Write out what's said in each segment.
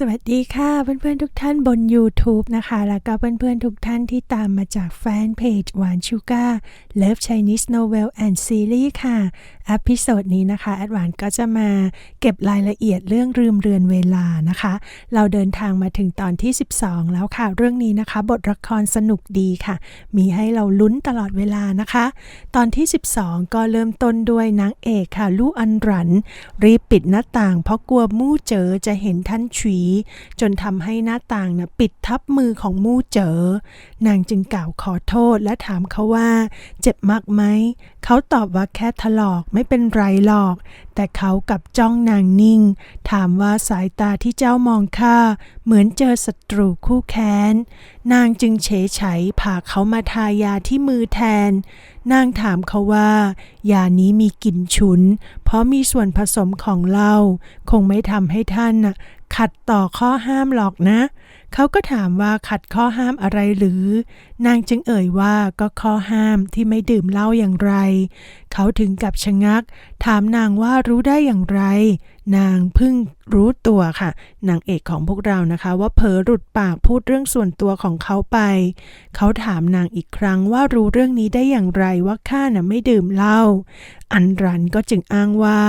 สวัสดีค่ะเพื่อนๆทุกท่านบน YouTube นะคะ แล้วก็เพื่อนๆทุกท่านที่ตามมาจากแฟนเพจหวานชูการ์ Love Chinese Novel and Series ค่ะอพิโซดนี้นะคะแอดหวานก็จะมาเก็บรายละเอียดเรื่องลืมเรือนเวลานะคะ เราเดินทางมาถึงตอนที่ 12 แล้วค่ะ เรื่องนี้นะคะ บทละครสนุกดีค่ะ มีให้เราลุ้นตลอดเวลานะคะ ตอนที่ 12 ก็เริ่มต้นด้วยนางเอกค่ะ ลู่อันรัน รีบปิดหน้าต่าง เพราะกลัวมู่เจอจะเห็นท่านชีีจนทำให้หน้าต่างนะปิดทับมือของมู่เจอนางจึงกล่าวขอโทษและถามเขาว่า เจ็บมากไหม เขาตอบว่าแค่ถลอกไม่เป็นไรหรอก แต่เขากลับจ้องนางนิ่ง ถามว่าสายตาที่เจ้ามองข้าเหมือนเจอศัตรูคู่แค้น นางจึงเฉยไฉพาเขามาทายาที่มือแทน นางถามเขาว่ายานี้มีกลิ่นฉุน เพราะมีส่วนผสมของเหล้าคงไม่ทำให้ท่านน่ะ ขัดต่อข้อห้ามหรอกนะ เขาก็ถามว่าขัดข้อห้ามอะไรหรือ นางจึงเอ่ยว่าก็ข้อห้ามที่ไม่ดื่มเหล้าอย่างไร เขาถึงกับชะงัก ถามนางว่ารู้ได้อย่างไร นางเพิ่งรู้ตัวค่ะ นางเอกของพวกเรานะคะ ว่าเผลอหลุดปากพูดเรื่องส่วนตัวของเขาไป เขาถามนางอีกครั้งว่ารู้เรื่องนี้ได้อย่างไรว่าข้าน่ะไม่ดื่มเหล้าอันรันก็จึงอ้างว่า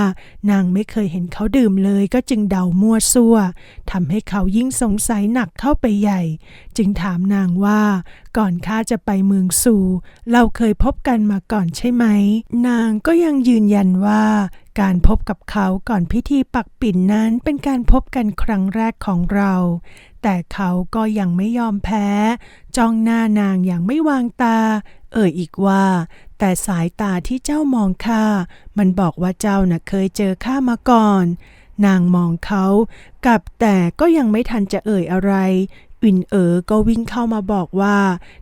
นางไม่เคยเห็นเขาดื่มเลยก็จึงเดามั่วซั่วทำให้เขายิ่งสงสัยหนักเข้าไปใหญ่ จึงถามนางว่า ก่อนข้าจะไปเมืองสูเราเคยพบกันมาก่อนใช่ไหม นางก็ยังยืนยันว่าการพบกับเขาก่อนพิธีปักปิ่นนั้นเป็นการพบกันครั้งแรกของเรา แต่เขาก็ยังไม่ยอมแพ้ จ้องหน้านางอย่างไม่วางตา เอ่ยอีกว่า แต่สายตาที่เจ้ามองข้ามันบอกว่าเจ้าน่ะเคยเจอข้ามาก่อน นางมองเขากับแต่ก็ยังไม่ทันจะเอ่ยอะไรวินเอ๋อก็วิ่งเข้ามาบอกว่า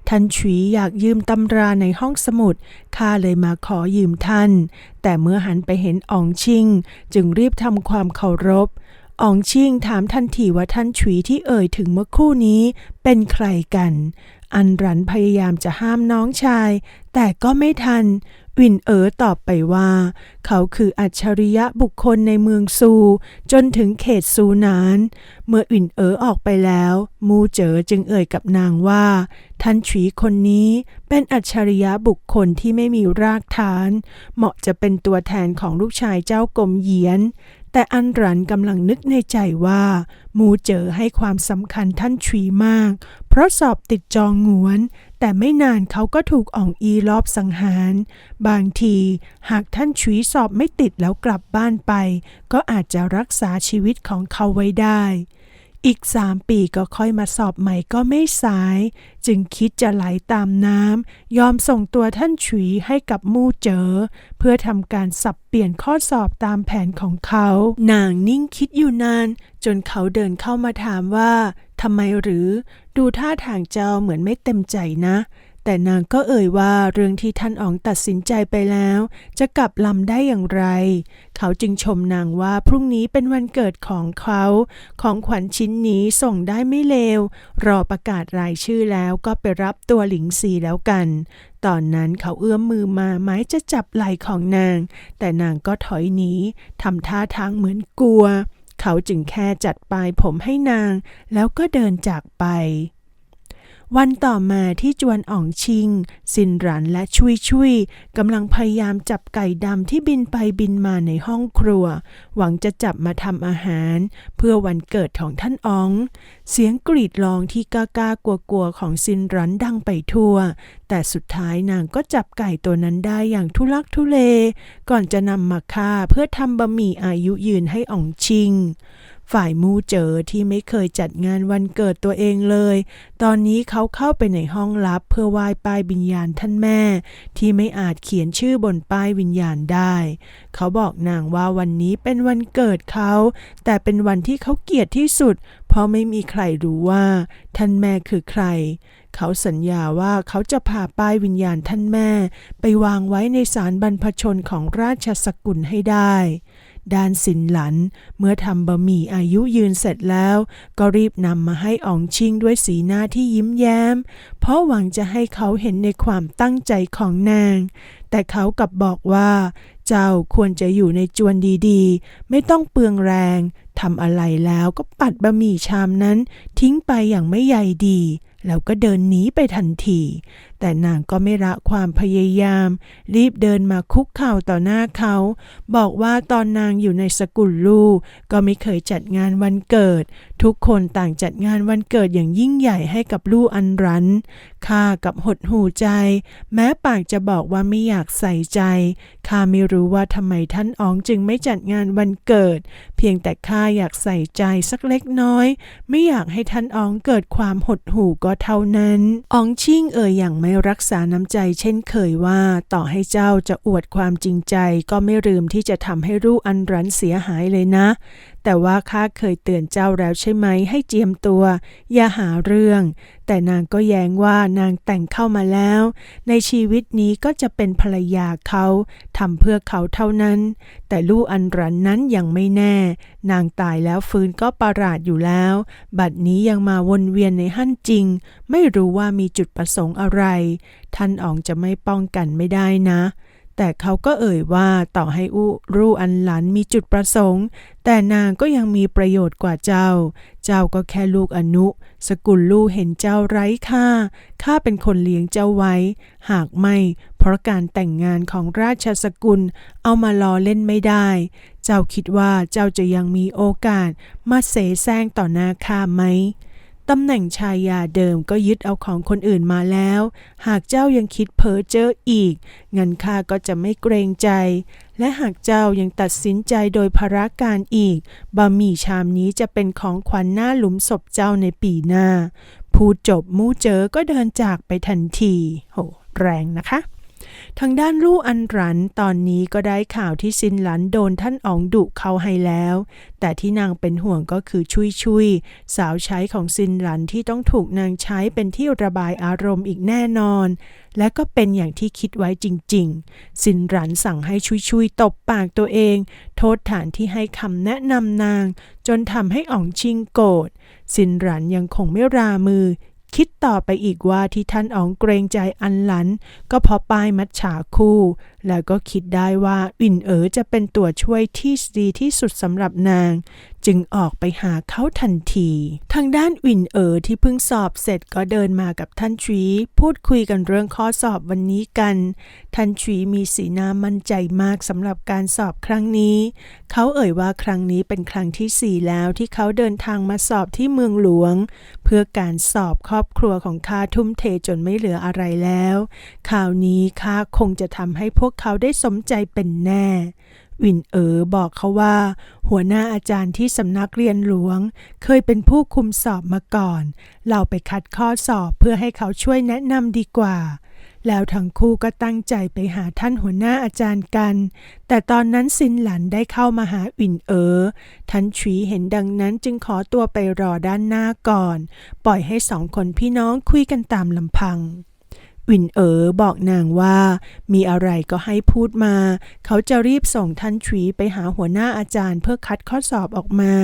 ท่านฉุยอยากยืมตำราในห้องสมุด ข้าเลยมาขอยืมท่าน แต่เมื่อหันไปเห็นอองชิง จึงรีบทำความเคารพอองชิงถามทันทีว่าท่านฉุยที่เอ่ยถึงเมื่อคู่นี้เป็นใครกัน อันรันพยายามจะห้ามน้องชาย แต่ก็ไม่ทัน วินเอ๋อตอบไปว่า เขาคืออัจฉริยะบุคคลในเมืองซู จนถึงเขตซูนาน เมื่อวินเอ๋อออกไปแล้ว มูเจ๋อจึงเอ่ยกับนางว่า ท่านฉีคนนี้เป็นอัจฉริยะบุคคลที่ไม่มีรากฐาน เหมาะจะเป็นตัวแทนของลูกชายเจ้ากรมเหยียน แต่อันรันกำลังนึกในใจว่า มูเจ๋อให้ความสำคัญท่านฉีมาก เพราะสอบติดจองงวน แต่ไม่นานเขาก็ถูกอ่องอีรอบสังหาร บางทีหากท่านชีสอบไม่ติดแล้วกลับบ้านไป ก็อาจจะรักษาชีวิตของเขาไว้ได้ อีกสามปีก็ค่อยมาสอบใหม่ก็ไม่สาย จึงคิดจะไหลตามน้ำยอมส่งตัวท่านฉุยให้กับมู่เจอ เพื่อทำการสับเปลี่ยนข้อสอบตามแผนของเขา นางนิ่งคิดอยู่นาน จนเขาเดินเข้ามาถามว่าทำไมหรือ ดูท่าทางเจ้าเหมือนไม่เต็มใจนะ แต่นางก็เอ่ยว่าเรื่องที่ท่านอ๋องตัดสินใจไปแล้ว จะกลับลำได้อย่างไร เขาจึงชมนางว่าพรุ่งนี้เป็นวันเกิดของเขา ของขวัญชิ้นนี้ส่งได้ไม่เลว รอประกาศรายชื่อแล้วก็ไปรับตัวหลิงซีแล้วกัน ตอนนั้นเขาเอื้อมมือมาไม้จะจับไหล่ของนาง แต่นางก็ถอยหนีทำท่าทางเหมือนกลัว เขาจึงแค่จัดปลายผมให้นาง แล้วก็เดินจากไป วันต่อมาที่จวนอ่องชิง สินหรันและชุยชุยกำลังพยายามจับไก่ดำที่บินไปบินมาในห้องครัว หวังจะจับมาทำอาหาร เพื่อวันเกิดของท่านอ๋อง เสียงกรีดร้องที่กล้ากลัวกลัวๆของซินหรันดังไปทั่ว แต่สุดท้ายนางก็จับไก่ตัวนั้นได้อย่างทุลักทุเล ก่อนจะนำมาฆ่าเพื่อทำบะหมี่อายุยืนให้อ่องชิง ฝ่ายมูเจอที่ไม่เคยจัดงานวันเกิดตัวเองเลย ตอนนี้เขาเข้าไปในห้องลับเพื่อไหว้ป้ายวิญญาณท่านแม่ ที่ไม่อาจเขียนชื่อบนป้ายวิญญาณได้ เขาบอกนางว่าวันนี้เป็นวันเกิดเขา แต่เป็นวันที่เขาเกลียดที่สุด เพราะไม่มีใครรู้ว่า ท่านแม่คือใคร เขาสัญญาว่าเขาจะพาป้ายวิญญาณท่านแม่ ไปวางไว้ในศาลบรรพชนของราชสกุลให้ได้ ด้านสินหลัน เมื่อทำบะหมี่อายุยืนเสร็จแล้ว ก็รีบนำมาให้อองชิงด้วยสีหน้าที่ยิ้มแย้ม เพราะหวังจะให้เขาเห็นในความตั้งใจของนาง แต่เขากลับบอกว่า เจ้าควรจะอยู่ในจวนดีๆ ไม่ต้องเปลืองแรงทำอะไรแล้วก็ปัดบะหมี่ชามนั้น ทิ้งไปอย่างไม่ใยดีแล้วก็เดินหนีไปทันที แต่นางก็ไม่ละความพยายาม รีบเดินมาคุกเข่าต่อหน้าเขา บอกว่าตอนนางอยู่ในสกุลลูกก็ไม่เคยจัดงานวันเกิด ทุกคนต่างจัดงานวันเกิดอย่างยิ่งใหญ่ให้กับลูกอันรันข้ากับหดหูใจ แม้ปากจะบอกว่าไม่อยากใส่ใจข้าไม่รู้ว่าทำไมท่านอ๋องจึงไม่จัดงานวันเกิด เพียงแต่ข้าอยากใส่ใจสักเล็กน้อย ไม่อยากให้ท่านอ๋องเกิดความหดหู่ก็เท่านั้นอ๋องชิ่งเอ่ยอย่างไม่รักษาน้ำใจเช่นเคยว่าต่อให้เจ้าจะอวดความจริงใจก็ไม่ลืมที่จะทำให้รูกอันรันเสียหายเลยนะ แต่ว่าข้าเคยเตือนเจ้าแล้วใช่ไหมให้เจียมตัว อย่าหาเรื่อง แต่นางก็แย้งว่านางแต่งเข้ามาแล้ว ในชีวิตนี้ก็จะเป็นภรรยาเขาทำเพื่อเขาเท่านั้น แต่ลูกอันรันนั้นยังไม่แน่ นางตายแล้วฟื้นก็ประหลาดอยู่แล้ว บัดนี้ยังมาวนเวียนในหั่นจริง ไม่รู้ว่ามีจุดประสงค์อะไรท่านอ๋องจะไม่ป้องกันไม่ได้นะ แต่เขาก็เอ่ยว่าต่อให้อู้รู้อันหลันมีจุดประสงค์ แต่นางก็ยังมีประโยชน์กว่าเจ้า เจ้าก็แค่ลูกอนุ สกุลลูกเห็นเจ้าไร้ค่า ข้าเป็นคนเลี้ยงเจ้าไว้ หากไม่ เพราะการแต่งงานของราชสกุลเอามาล้อเล่นไม่ได้ เจ้าคิดว่าเจ้าจะยังมีโอกาสมาเสแสร้งต่อหน้าข้าไหม ตำแหน่งชายาเดิมก็ยึดเอาของคนอื่นมาแล้ว หากเจ้ายังคิดเพ้อเจ้ออีก เงินข้าก็จะไม่เกรงใจ และหากเจ้ายังตัดสินใจโดยภารการอีก บะหมี่ชามนี้จะเป็นของขวัญหน้าหลุมศพเจ้าในปีหน้า พูดจบมู่เจอก็เดินจากไปทันที โห แรงนะคะ ทางด้านลู่อันรันตอนนี้ก็ได้ข่าวที่ซินหลันโดนท่านอ๋องดุเขาให้แล้ว แต่ที่นางเป็นห่วงก็คือชุยชุยสาวใช้ของซินหลันที่ต้องถูกนางใช้เป็นที่ระบายอารมณ์อีกแน่นอน และก็เป็นอย่างที่คิดไว้จริง ๆ ซินหลันสั่งให้ชุยชุยตบปากตัวเอง โทษฐานที่ให้คำแนะนำนาง จนทำให้อองชิงโกรธซินหลันยังคงไม่รามือ คิดต่อไปอีกว่าที่ท่านอ๋องเกรงใจอันหลัน ก็เพราะป้ายมัดฉาคู่แล้วก็คิดได้ว่าวินเอ๋อจะเป็นตัวช่วยที่ดีที่สุดสำหรับนาง จึงออกไปหาเขาทันที ทางด้านวินเอ๋อที่เพิ่งสอบเสร็จก็เดินมากับท่านชี พูดคุยกันเรื่องข้อสอบวันนี้กัน ท่านชีมีสีหน้ามั่นใจมากสำหรับการสอบครั้งนี้ เขาเอ่ยว่าครั้งนี้เป็นครั้งที่สี่แล้วที่เขาเดินทางมาสอบที่เมืองหลวง เพื่อการสอบครอบครัวของข้าทุ่มเทจนไม่เหลืออะไรแล้ว คราวนี้ข้าคงจะทำให้พวกเขาได้สมใจเป็นแน่ วินเอ๋อบอกเขาว่า หัวหน้าอาจารย์ที่สำนักเรียนหลวง เคยเป็นผู้คุมสอบมาก่อน เราไปคัดข้อสอบเพื่อให้เขาช่วยแนะนำดีกว่าแล้วทั้งคู่ก็ตั้งใจไปหาท่านหัวหน้าอาจารย์กัน แต่ตอนนั้นซินหลันได้เข้ามาหาวินเอ๋อ ท่านฉีเห็นดังนั้นจึงขอตัวไปรอด้านหน้าก่อน ปล่อยให้สองคนพี่น้องคุยกันตามลำพัง วินเอ๋อบอกนางว่า มีอะไรก็ให้พูดมา เขาจะรีบส่งท่านฉีไปหาหัวหน้าอาจารย์เพื่อคัดข้อสอบออกมา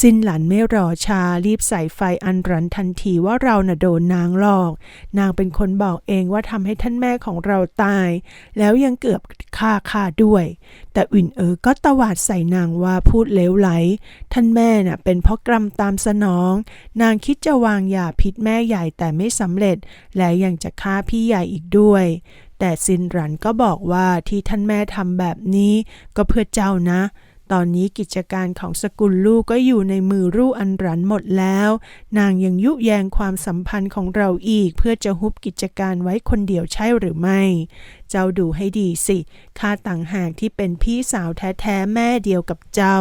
สินหลันไม่รอชารีบใส่ไฟอันรันทันทีว่าเราน่ะโดนนางหลอก นางเป็นคนบอกเองว่าทำให้ท่านแม่ของเราตาย แล้วยังเกือบฆ่าข้าด้วย แต่วินเอ๋อก็ตวาดใส่นางว่าพูดเลวไหล ท่านแม่น่ะเป็นเพราะกรรมตามสนอง นางคิดจะวางยาพิษแม่ใหญ่แต่ไม่สำเร็จ และยังจะฆ่าพี่ใหญ่อีกด้วย แต่ซินรันก็บอกว่าที่ท่านแม่ทำแบบนี้ก็เพื่อเจ้านะ ตอนนี้กิจการของสกุลลูกก็อยู่ในมือรู่อันรันหมดแล้ว นางยังยุแยงความสัมพันธ์ของเราอีก เพื่อจะฮุบกิจการไว้คนเดียวใช่หรือไม่ เจ้าดูให้ดีสิข้าต่างหากที่เป็นพี่สาวแท้ๆแม่เดียวกับเจ้า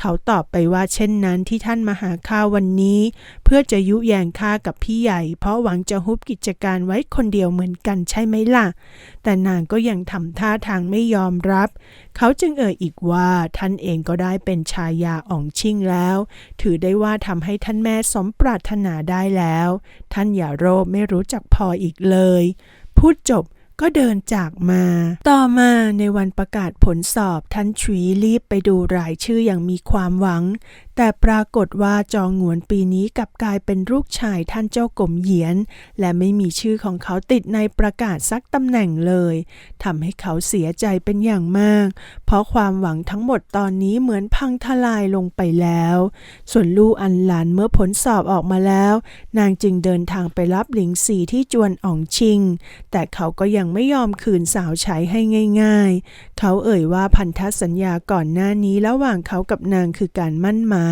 เขาตอบไปว่าเช่นนั้นที่ท่านมาหาข้าวันนี้ เพื่อจะยุแยงข้ากับพี่ใหญ่ เพราะหวังจะฮุบกิจการไว้คนเดียวเหมือนกันใช่ไหมล่ะ แต่นางก็ยังทำท่าทางไม่ยอมรับ เขาจึงเอ่ยอีกว่าท่านเองก็ได้เป็นชายาอ่องชิ่งแล้ว ถือได้ว่าทำให้ท่านแม่สมปรารถนาได้แล้ว ท่านอย่าโรภไม่รู้จักพออีกเลย พูดจบ ก็เดินจากมา ต่อมาในวันประกาศผลสอบท่านฉุยรีบไปดูรายชื่ออย่างมีความหวัง แต่ปรากฏว่าจองหวนปีนี้กลับกลายเป็นลูกชายท่านเจ้ากรมเหยียน และไม่มีชื่อของเขาติดในประกาศสักตำแหน่งเลยทำให้เขาเสียใจเป็นอย่างมาก เพราะความหวังทั้งหมดตอนนี้เหมือนพังทลายลงไปแล้ว ส่วนลู่อันหลานเมื่อผลสอบออกมาแล้ว นางจึงเดินทางไปรับหลิงซีที่จวนอ่องชิง แต่เขาก็ยังไม่ยอมคืนสาวใช้ให้ง่าย ๆ เขาเอ่ยว่าพันธสัญญาก่อนหน้านี้ระหว่างเขากับนางคือการมั่นหมาย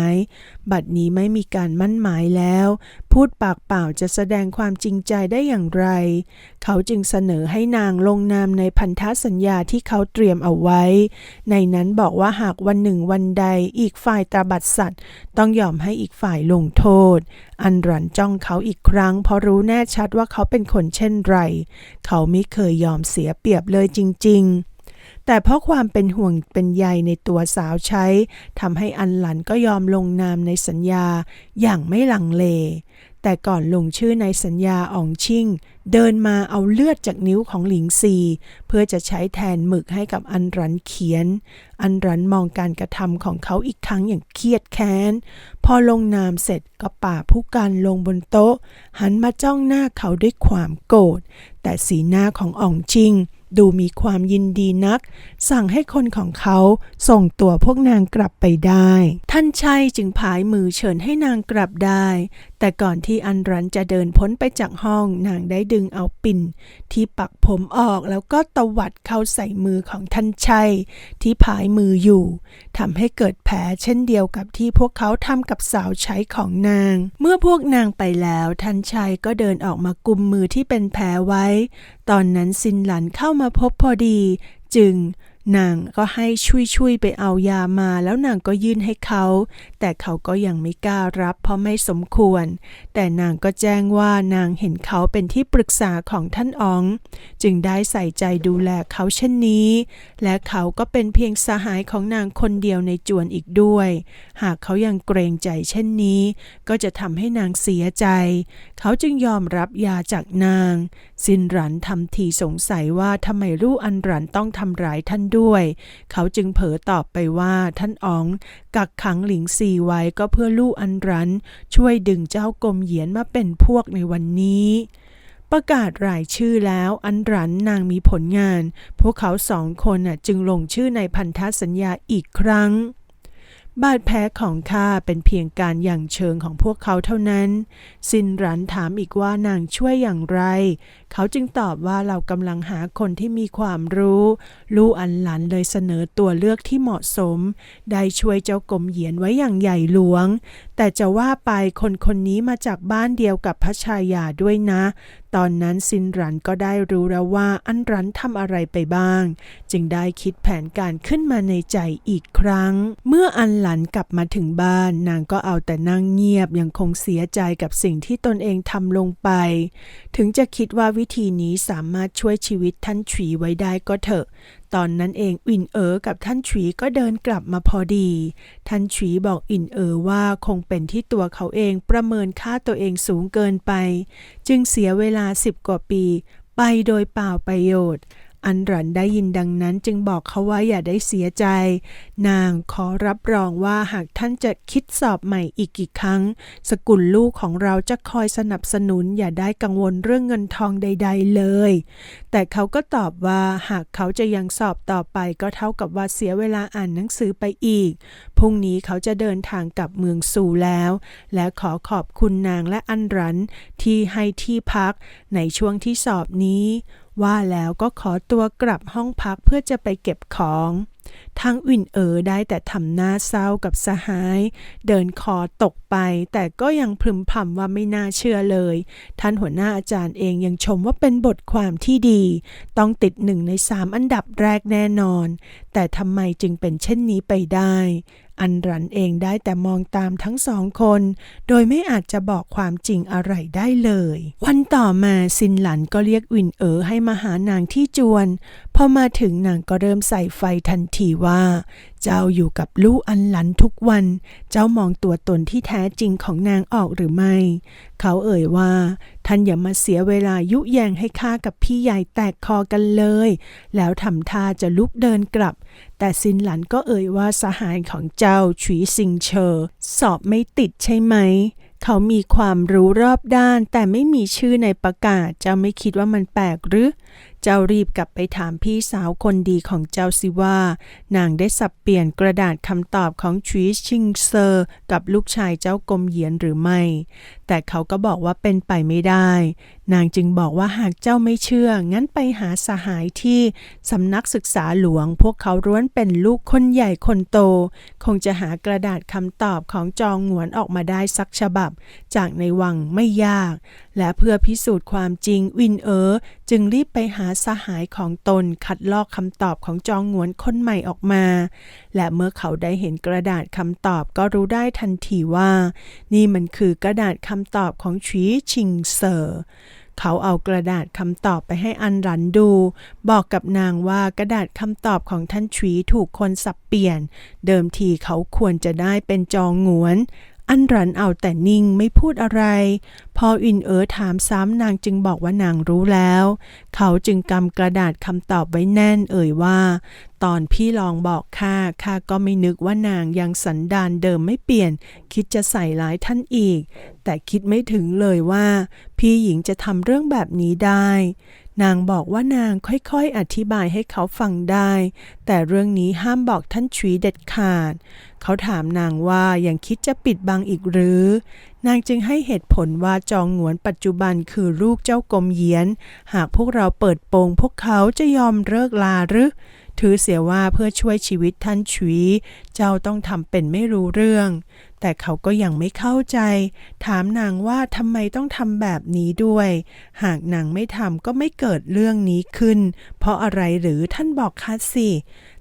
บัดนี้ไม่มีการมั่นหมายแล้ว พูดปากเปล่าจะแสดงความจริงใจได้อย่างไร เขาจึงเสนอให้นางลงนามในพันธสัญญาที่เขาเตรียมเอาไว้ ในนั้นบอกว่าหากวันหนึ่งวันใดอีกฝ่ายตาบัดสัตว์ ต้องยอมให้อีกฝ่ายลงโทษ อันรันจ้องเขาอีกครั้ง เพราะรู้แน่ชัดว่าเขาเป็นคนเช่นไร เขาไม่เคยยอมเสียเปรียบเลยจริง ๆ แต่เพราะความเป็นห่วงเป็นใยในตัวสาวใช้ทำให้อันหลันก็ยอมลงนามในสัญญาอย่างไม่ลังเล แต่ก่อนลงชื่อในสัญญาอองชิ่ง เดินมาเอาเลือดจากนิ้วของหลิงซี เพื่อจะใช้แทนหมึกให้กับอันรันเขียน อันรันมองการกระทำของเขาอีกครั้งอย่างเครียดแค้น พอลงนามเสร็จก็ป่าผู้กันลงบนโต๊ะ หันมาจ้องหน้าเขาด้วยความโกรธแต่สีหน้าของอองชิง ดูมีความยินดีนัก สั่งให้คนของเขาส่งตัวพวกนางกลับไปได้ ท่านชัยจึงผายมือเชิญให้นางกลับได้ แต่ก่อนที่อันรันจะเดินพ้นไปจากห้องนางได้ดึงเอาปิ่น ที่ปักผมออกแล้วก็ตวัดเข้าใส่มือของท่านชัย ที่ผายมืออยู่ทำให้เกิดแผลเช่นเดียวกับที่พวกเขาทำกับสาวใช้ของนาง เมื่อพวกนางไปแล้วท่านชัยก็เดินออกมากุมมือที่เป็นแผลไว้ตอนนั้นซินหลันเข้ามาพบพอดี จึง นางก็ให้ช่วยช่วยๆไปเอายามาแล้วนางก็ยื่นให้เขา แต่เขาก็ยังไม่กล้ารับเพราะไม่สมควร แต่นางก็แจ้งว่านางเห็นเขาเป็นที่ปรึกษาของท่านอ๋อง จึงได้ใส่ใจดูแลเขาเช่นนี้ และเขาก็เป็นเพียงสหายของนางคนเดียวในจวนอีกด้วย หากเขายังเกรงใจเช่นนี้ ก็จะทำให้นางเสียใจ เขาจึงยอมรับยาจากนางซินรันทำทีสงสัยว่าทำไมลูกอันรันต้องทำร้ายท่านด้วย เขาจึงเผลอตอบไปว่าท่านอ๋อง กักขังหลิงซีไว้ก็เพื่อลูกอันรัน ช่วยดึงเจ้ากรมเหยียนมาเป็นพวกในวันนี้ประกาศรายชื่อแล้วอันรันนางมีผลงาน พวกเขาสองคนน่ะจึงลงชื่อในพันธสัญญาอีกครั้ง บาดแผลของข้าเป็นเพียงการอย่างเชิงของพวกเขาเท่านั้นซินรันถามอีกว่านางช่วยอย่างไร เขาจึงตอบว่าเรากำลังหาคนที่มีความรู้ ลู่อันหลันเลยเสนอตัวเลือกที่เหมาะสม ได้ช่วยเจ้ากรมเหยียนไว้อย่างใหญ่หลวง แต่จะว่าไปคนคนนี้มาจากบ้านเดียวกับพระชายาด้วยนะ ตอนนั้นซินรันก็ได้รู้แล้วว่าอันรันทำอะไรไปบ้าง จึงได้คิดแผนการขึ้นมาในใจอีกครั้ง เมื่ออันหลันกลับมาถึงบ้านนางก็เอาแต่นั่งเงียบยังคงเสียใจกับสิ่งที่ตนเองทำลงไป ถึงจะคิดว่าวิธีนี้สามารถช่วยชีวิตท่านฉวีไว้ได้ก็เถอะ ตอนนั้นเองอินเอ๋อกับท่านฉวีก็เดินกลับมาพอดี ท่านฉวีบอกอินเอ๋อว่าคงเป็นที่ตัวเขาเองประเมินค่าตัวเองสูงเกินไป จึงเสียเวลาสิบกว่าปี ไปโดยเปล่าประโยชน์ อันรันได้ยินดังนั้นจึงบอกเขาว่าอย่าได้เสียใจ นางขอรับรองว่าหากท่านจะคิดสอบใหม่อีกกี่ครั้ง สกุลลูกของเราจะคอยสนับสนุนอย่าได้กังวลเรื่องเงินทองใด ๆเลย แต่เขาก็ตอบว่าหากเขาจะยังสอบต่อไปก็เท่ากับว่าเสียเวลาอ่านหนังสือไปอีก พรุ่งนี้เขาจะเดินทางกลับเมืองสู่แล้ว และขอขอบคุณนางและอันรันที่ให้ที่พักในช่วงที่สอบนี้ ว่าแล้วก็ขอตัวกลับห้องพักเพื่อจะไปเก็บของ ทางอื่นเอ๋อได้แต่ทำหน้าเศร้ากับสหาย เดินคอตกไป แต่ก็ยังพึมพำว่าไม่น่าเชื่อเลย ท่านหัวหน้าอาจารย์เองยังชมว่าเป็นบทความที่ดี ต้องติดหนึ่งในสามอันดับแรกแน่นอน แต่ทำไมจึงเป็นเช่นนี้ไปได้ อันรันเองได้แต่มองตามทั้งสองคน โดยไม่อาจจะบอกความจริงอะไรได้เลย วันต่อมาซินหลันก็เรียกวินเอ๋อให้มาหานางที่จวน พอมาถึงนางก็เริ่มใส่ไฟทันทีว่าว่า เจ้าอยู่กับลู่อันหลันทุกวัน เจ้ามองตัวตนที่แท้จริงของนางออกหรือไม่ เขาเอ่ยว่า ท่านอย่ามาเสียเวลายุแยงให้ข้ากับพี่ใหญ่แตกคอกันเลย แล้วทำท่าจะลุกเดินกลับ แต่ซินหลันก็เอ่ยว่าสหายของเจ้าฉุยซิงเชอร์สอบไม่ติดใช่ไหมเขามีความรู้รอบด้านแต่ไม่มีชื่อในประกาศเจ้าไม่คิดว่ามันแปลกหรือเจ้ารีบกลับไปถามพี่สาวคนดีของเจ้าสิว่า นางได้สับเปลี่ยนกระดาษคำตอบของชุยชิงเซอร์กับลูกชายเจ้ากรมเหยียนหรือไม่ แต่เขาก็บอกว่าเป็นไปไม่ได้ นางจึงบอกว่าหากเจ้าไม่เชื่อ งั้นไปหาสหายที่สำนักศึกษาหลวง พวกเขาร้วนเป็นลูกคนใหญ่คนโต คงจะหากระดาษคำตอบของจองหงวนออกมาได้สักฉบับ จากในวังไม่ยาก และเพื่อพิสูจน์ความจริงวินเอ๋อจึงรีบไปหาสหายของตนคัดลอกคำตอบของจองงวนคนใหม่ออกมา และเมื่อเขาได้เห็นกระดาษคำตอบก็รู้ได้ทันทีว่า นี่มันคือกระดาษคำตอบของชีชิงเซอร์เขาเอากระดาษคำตอบไปให้อันรันดู บอกกับนางว่ากระดาษคำตอบของท่านชีถูกคนสับเปลี่ยน เดิมทีเขาควรจะได้เป็นจองงวน อันรันเอาแต่นิ่งไม่พูดอะไร พออินเอ๋อถามซ้ำนางจึงบอกว่านางรู้แล้ว เขาจึงกำกระดาษคำตอบไว้แน่นเอ่ยว่าตอนพี่ลองบอกข้าข้าก็ไม่นึกว่านางยังสันดานเดิมไม่เปลี่ยน คิดจะใส่ร้ายท่านอีก แต่คิดไม่ถึงเลยว่า พี่หญิงจะทำเรื่องแบบนี้ได้ นางบอกว่านางค่อยๆ อธิบายให้เขาฟังได้ แต่เรื่องนี้ห้ามบอกท่านชีเด็ดขาด เขาถามนางว่ายังคิดจะปิดบังอีกหรือ นางจึงให้เหตุผลว่าจองหงวนปัจจุบันคือลูกเจ้ากรมเยียน หากพวกเราเปิดโปงพวกเขาจะยอมเลิกลาหรือ ถือเสียว่าเพื่อช่วยชีวิตท่านชีเจ้าต้องทำเป็นไม่รู้เรื่อง แต่เขาก็ยังไม่เข้าใจ ถามนางว่าทำไมต้องทำแบบนี้ด้วย หากนางไม่ทำก็ไม่เกิดเรื่องนี้ขึ้น เพราะอะไรหรือท่านบอกคัดสิ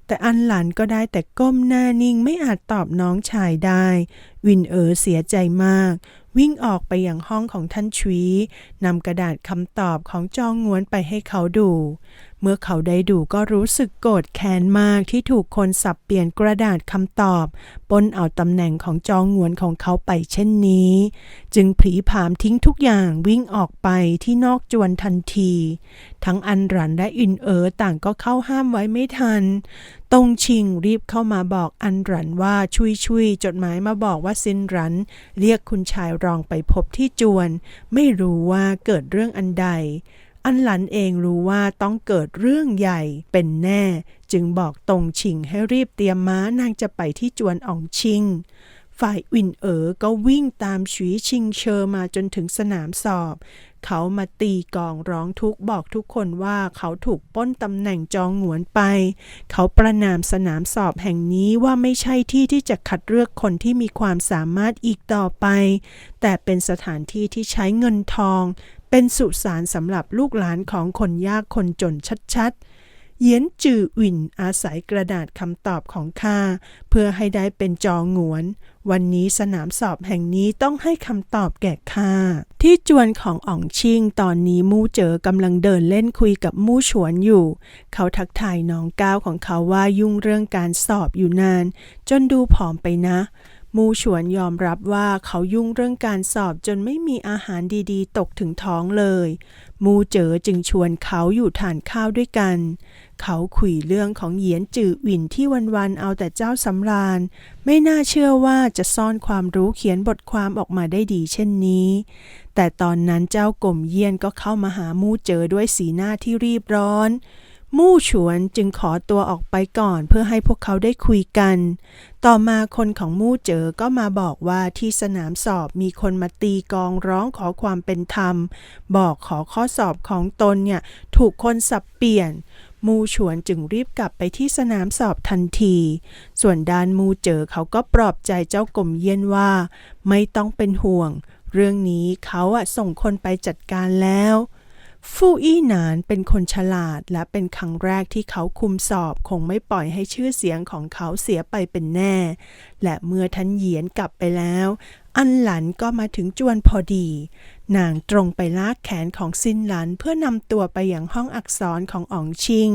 แต่อันหลานก็ได้แต่ก้มหน้านิ่งไม่อาจตอบน้องชายได้ วินเอ๋อเสียใจมาก วิ่งออกไปอยังห้องของท่านชวีนำกระดาษคำตอบของจองงวนไปให้เขาดู เมื่อเขาได้ดูก็รู้สึกโกรธแค้นมากที่ถูกคนสับเปลี่ยนกระดาษคำตอบปนเอาตำแหน่งของจองงวนของเขาไปเช่นนี้ จึงผลีผามทิ้งทุกอย่างวิ่งออกไปที่นอกจวนทันที ทั้งอันรันและอินเอ๋อต่างก็เข้าห้ามไว้ไม่ทันตงชิงรีบเข้ามาบอกอันรันว่าชุยชุยจดหมายมาบอกว่าซินรัน เรียกคุณชายรองไปพบที่จวน ไม่รู้ว่าเกิดเรื่องอันใด อันหลันเองรู้ว่าต้องเกิดเรื่องใหญ่เป็นแน่ จึงบอกตรงชิงให้รีบเตรียมม้านางจะไปที่จวนอ่องชิง ฝ่ายวินเอ๋อก็วิ่งตามฉุยชิงเชอมาจนถึงสนามสอบ เขามาตีกองร้องทุกบอกทุกคนว่าเขาถูกป้นตำแหน่งจองหวนไป เขาประนามสนามสอบแห่งนี้ว่าไม่ใช่ที่ที่จะคัดเลือกคนที่มีความสามารถอีกต่อไป แต่เป็นสถานที่ที่ใช้เงินทอง เป็นสุสานสำหรับลูกหลานของคนยากคนจนชัดๆ เยียนจือวินอาศัยกระดาษคำตอบของข้าเพื่อให้ได้เป็นจองงวน วันนี้สนามสอบแห่งนี้ต้องให้คำตอบแก่ข้าที่จวนของอ่องชิงตอนนี้มู่เจอกำลังเดินเล่นคุยกับมู่ฉวนอยู่ เขาทักทายน้องก้าวของเขาว่ายุ่งเรื่องการสอบอยู่นาน จนดูผอมไปนะ มูฉวนยอมรับว่าเขายุ่งเรื่องการสอบจนไม่มีอาหารดีๆ ตกถึงท้องเลย มูเจ๋อจึงชวนเขาอยู่ทานข้าวด้วยกัน เขาคุยเรื่องของเหยียนจือหวินที่วันๆเอาแต่เจ้าสำราญ ไม่น่าเชื่อว่าจะซ่อนความรู้เขียนบทความออกมาได้ดีเช่นนี้ แต่ตอนนั้นเจ้ากลมเยี่ยนก็เข้ามาหามูเจ๋อด้วยสีหน้าที่รีบร้อน มู่ฉวนจึงขอตัวออกไปก่อนเพื่อให้พวกเขาได้คุยกัน ต่อมาคนของมู่เจอก็มาบอกว่าที่สนามสอบมีคนมาตีกองร้องขอความเป็นธรรม บอกขอข้อสอบของตนเนี่ยถูกคนสับเปลี่ยน มูฉวนจึงรีบกลับไปที่สนามสอบทันที ส่วนดานมูเจอเขาก็ปลอบใจเจ้ากลมเยี่ยนว่า ไม่ต้องเป็นห่วง เรื่องนี้เขาอะส่งคนไปจัดการแล้ว ฟู่อี้หนานเป็นคนฉลาดและเป็นครั้งแรกที่เขาคุมสอบคงไม่ปล่อยให้ชื่อเสียงของเขาเสียไปเป็นแน่ และเมื่อทันเหยียนกลับไปแล้ว อันหลันก็มาถึงจวนพอดี นางตรงไปลากแขนของซินหลันเพื่อนำตัวไปยังห้องอักษรของอ๋องชิง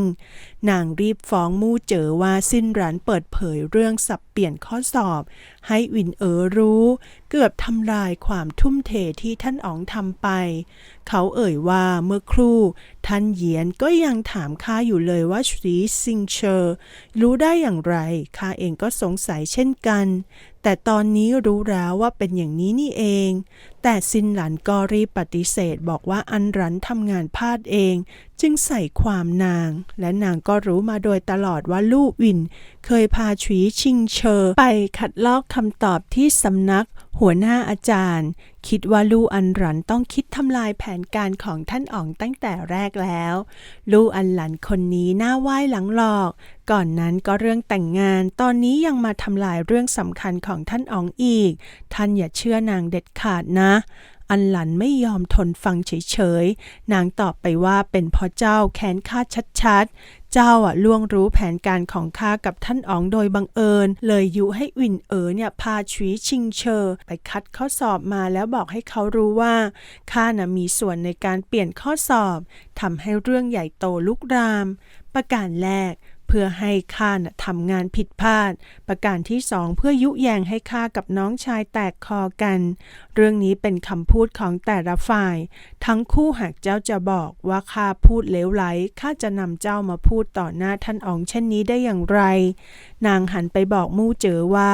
นางรีบฟ้องมู่เจ๋อว่าซินหลันเปิดเผยเรื่องสับเปลี่ยนข้อสอบ ให้วินเอ๋อรู้ เกือบทำลายความทุ่มเทที่ท่านอ๋องทำไป เขาเอ่ยว่าเมื่อครู่ ท่านเหยียนก็ยังถามข้าอยู่เลยว่าชีซิงเชอร์ รู้ได้อย่างไรข้าเองก็สงสัยเช่นกัน แต่ตอนนี้รู้แล้วว่าเป็นอย่างนี้นี่เอง แต่ซินหลันก็รีบปฏิเสธบอกว่าอันรันทำงานพลาดเอง จึงใส่ความนาง และนางก็รู้มาโดยตลอดว่าลู่วิน เคยพาชวีชิงเชอร์ ไปคัดลอกคำตอบที่สำนัก หัวหน้าอาจารย์ คิดว่าลู่อันหลันต้องคิดทำลายแผนการของท่านอ๋องตั้งแต่แรกแล้ว ลู่อันหลันคนนี้หน้าไหว้หลังหลอก ก่อนนั้นก็เรื่องแต่งงาน ตอนนี้ยังมาทำลายเรื่องสำคัญของท่านอ๋องอีก ท่านอย่าเชื่อนางเด็ดขาดนะ อันหลันไม่ยอมทนฟังเฉยๆ นางตอบไปว่าเป็นเพราะเจ้าแค้นข้าชัดๆ เจ้าอะล่วงรู้แผนการของข้ากับท่านอ๋องโดยบังเอิญ เลยยุให้วินเอ๋อเนี่ยพาชีชิงเชอร์ไปคัดข้อสอบมาแล้วบอกให้เขารู้ว่าข้าน่ะมีส่วนในการเปลี่ยนข้อสอบทำให้เรื่องใหญ่โตลุกราม ประการแรก เพื่อให้ข้าน่ะทำงานผิดพลาด ประการที่สองเพื่อยุแยงให้ข้ากับน้องชายแตกคอกัน เรื่องนี้เป็นคำพูดของแต่ละฝ่าย ทั้งคู่หากเจ้าจะบอกว่าข้าพูดเลวไหลข้าจะนำเจ้ามาพูดต่อหน้าท่านอ๋องเช่นนี้ได้อย่างไร นางหันไปบอกมู่เจอว่า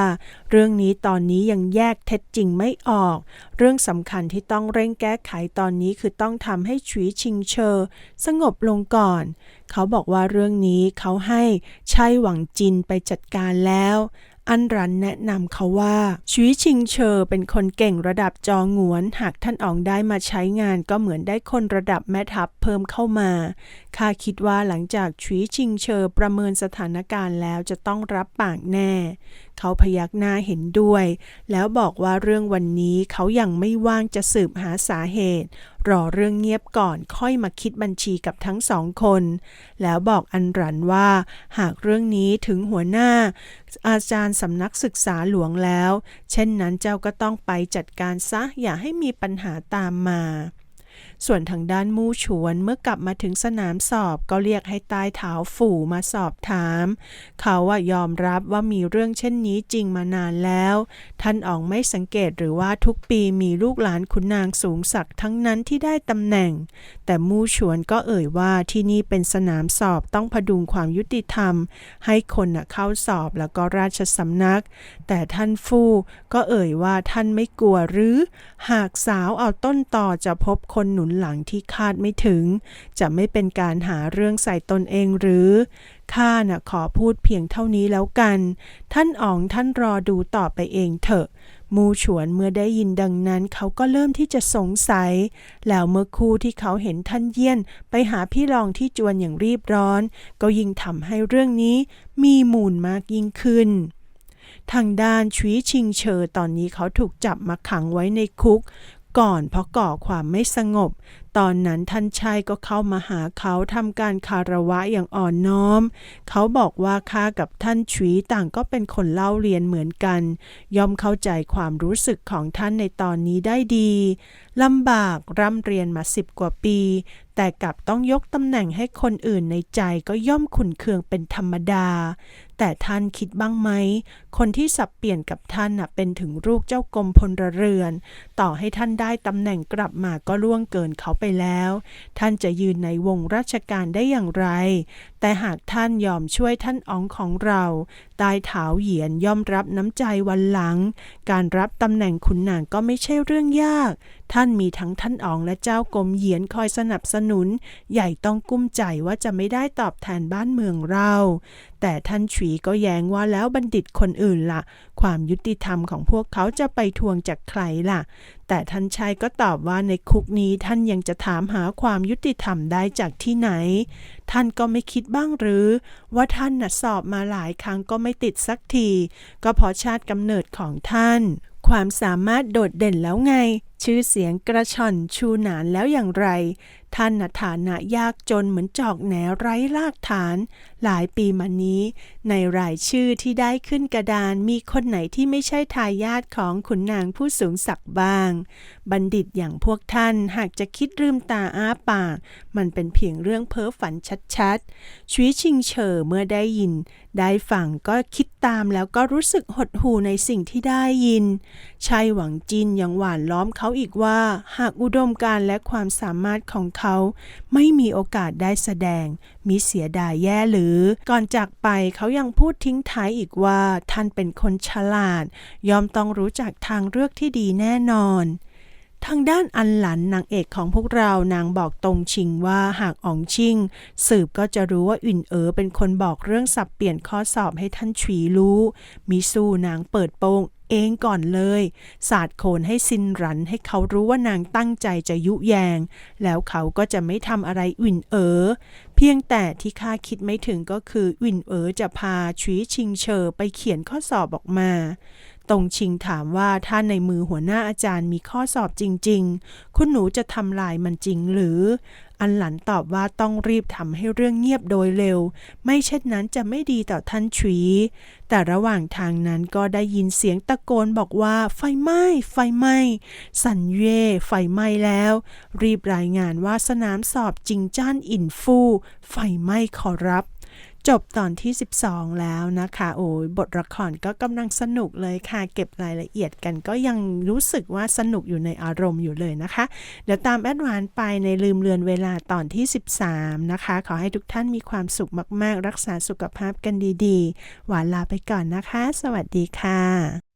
เรื่องนี้ตอนนี้ยังแยกเท็จจริงไม่ออก เรื่องสำคัญที่ต้องเร่งแก้ไขตอนนี้คือต้องทำให้ชวีชิงเชอร์สงบลงก่อน เขาบอกว่าเรื่องนี้เขาให้ใช่หวังจินไปจัดการแล้ว อันรันแนะนำเขาว่าชีวิชิงเชอร์เป็นคนเก่งระดับจองหวน หากท่านอ๋องได้มาใช้งานก็เหมือนได้คนระดับแม่ทัพเพิ่มเข้ามา ข้าคิดว่าหลังจากชีวิชิงเชอร์ประเมินสถานการณ์แล้วจะต้องรับปากแน่ เขาพยักหน้าเห็นด้วย แล้วบอกว่าเรื่องวันนี้เขายังไม่ว่างจะสืบหาสาเหตุ รอเรื่องเงียบก่อนค่อยมาคิดบัญชีกับทั้งสองคน แล้วบอกอันรันว่า หากเรื่องนี้ถึงหัวหน้า อาจารย์สำนักศึกษาหลวงแล้ว เช่นนั้นเจ้าก็ต้องไปจัดการซะอย่าให้มีปัญหาตามมา ส่วนทางด้านมู่ฉวนเมื่อกลับมาถึงสนามสอบก็เรียกให้ใต้เท้าฝู่มาสอบถาม เขาอะยอมรับว่ามีเรื่องเช่นนี้จริงมานานแล้ว ท่านอ๋องไม่สังเกตหรือว่าทุกปีมีลูกหลานขุนนางสูงศักดิ์ทั้งนั้นที่ได้ตำแหน่ง แต่มู่ฉวนก็เอ่ยว่าที่นี่เป็นสนามสอบต้องพดุงความยุติธรรม ให้คนน่ะเข้าสอบแล้วก็ราชสำนัก แต่ท่านฟู่ก็เอ่ยว่าท่านไม่กลัวหรือ หากสาวเอาต้นต่อจะพบคนหนุนหลังที่คาดไม่ถึง จะไม่เป็นการหาเรื่องใส่ตนเองหรือ ข้าน่ะขอพูดเพียงเท่านี้แล้วกัน ท่านอ๋องท่านรอดูต่อไปเองเถอะมูฉวนเมื่อได้ยินดังนั้นเขาก็เริ่มที่จะสงสัย แล้วเมื่อคู่ที่เขาเห็นท่านเยี่ยน ไปหาพี่รองที่จวนอย่างรีบร้อน ก็ยิ่งทำให้เรื่องนี้มีมูลมากยิ่งขึ้น ทางด้านชวีชิงเชอตอนนี้เขาถูกจับมาขังไว้ในคุก ก่อนเพราะก่อความไม่สงบ ตอนนั้นท่านชายก็เข้ามาหาเขาทำการคารวะอย่างอ่อนน้อม เขาบอกว่าข้ากับท่านชวีต่างก็เป็นคนเล่าเรียนเหมือนกัน ย่อมเข้าใจความรู้สึกของท่านในตอนนี้ได้ดีลำบากร่ำเรียนมาสิบกว่าปี แต่กลับต้องยกตำแหน่งให้คนอื่นในใจก็ย่อมขุนเคืองเป็นธรรมดา แต่ท่านคิดบ้างไหม คนที่สับเปลี่ยนกับท่านนะเป็นถึงลูกเจ้ากรมพลเรือน ต่อให้ท่านได้ตำแหน่งกลับมาก็ล่วงเกินเขาไปแล้ว ท่านจะยืนในวงราชการได้อย่างไร แต่หากท่านยอมช่วยท่านอ๋องของเราต้เท้าเหยียนย่อมรับน้ำใจวันหลัง การรับตำแหน่งขุนนางก็ไม่ใช่เรื่องยาก ท่านมีทั้งท่านอ๋องและเจ้ากรมเหยียนคอยสนับสนุน ใหญ่ต้องกุ้มใจว่าจะไม่ได้ตอบแทนบ้านเมืองเรา แต่ท่านฉีก็แย้งว่าแล้วบัณฑิตคนอื่นล่ะ ความยุติธรรมของพวกเขาจะไปทวงจากใครล่ะแต่ท่านชายก็ตอบว่าในคุกนี้ท่านยังจะถามหาความยุติธรรมได้จากที่ไหน ท่านก็ไม่คิดบ้างหรือ ว่าท่านนะสอบมาหลายครั้งก็ไม่ติดสักที ก็เพราะชาติกำเนิดของท่าน ความสามารถโดดเด่นแล้วไงชื่อเสียงกระชอนชูหนานแล้วอย่างไร ท่านน่ะฐานะยากจนเหมือนจอกแหนไร้รากฐาน หลายปีมานี้ ในรายชื่อที่ได้ขึ้นกระดานมีคนไหนที่ไม่ใช่ทายาทของขุนนางผู้สูงศักดิ์บ้าง บัณฑิตอย่างพวกท่านหากจะคิดลืมตาอ้าปาก มันเป็นเพียงเรื่องเพ้อฝันชัดๆชีชิงเฉอเมื่อได้ยิน ได้ฟังก็คิดตามแล้วก็รู้สึกหดหู่ในสิ่งที่ได้ยิน ชายหวังจินยังหวานล้อมเขาอีกว่า หากอุดมการและความสามารถของเขาไม่มีโอกาสได้แสดง มิเสียดายแย่หรือ ก่อนจากไปเขายังพูดทิ้งท้ายอีกว่า ท่านเป็นคนฉลาด ยอมต้องรู้จักทางเลือกที่ดีแน่นอนทางด้านอันหลันนางเอกของพวกเรานางบอกตรงชิงว่าหากอ๋องชิง สืบก็จะรู้ว่าอุ่นเอ๋อเป็นคนบอกเรื่องสับเปลี่ยนข้อสอบให้ท่านฉีรู้ มิสู้นางเปิดโปง เองก่อนเลย สาดโคนให้ซินรันให้เขารู้ว่านางตั้งใจจะยุแยง แล้วเขาก็จะไม่ทำอะไรอุ่นเอ๋อเพียงแต่ที่ข้าคิดไม่ถึงก็คืออุ่นเอ๋อจะพาชีชิงเชอไปเขียนข้อสอบออกมา ตรงชิงถามว่าถ้าในมือหัวหน้าอาจารย์มีข้อสอบจริง ๆ คุณหนูจะทำลายมันจริงหรือ อันหลันตอบว่าต้องรีบทำให้เรื่องเงียบโดยเร็ว ไม่เช่นนั้นจะไม่ดีต่อท่านชี แต่ระหว่างทางนั้นก็ได้ยินเสียงตะโกนบอกว่าไฟไหม้ ไฟไหม้ สันเย่ไฟไหม้แล้ว รีบรายงานว่าสนามสอบจริงจ้านอินฟู่ไฟไหม้ขอรับ จบตอนที่ 12 แล้วนะคะโอ้ยบทละครก็กำลังสนุกเลยค่ะ เก็บรายละเอียดกันก็ยังรู้สึกว่าสนุกอยู่ในอารมณ์อยู่เลยนะคะ เดี๋ยวตามแอดวานไปในลืมเลือนเวลาตอนที่ 13 นะคะ ขอให้ทุกท่านมีความสุขมาก ๆ รักษาสุขภาพกันดี ๆ หวานลาไปก่อนนะคะ สวัสดีค่ะ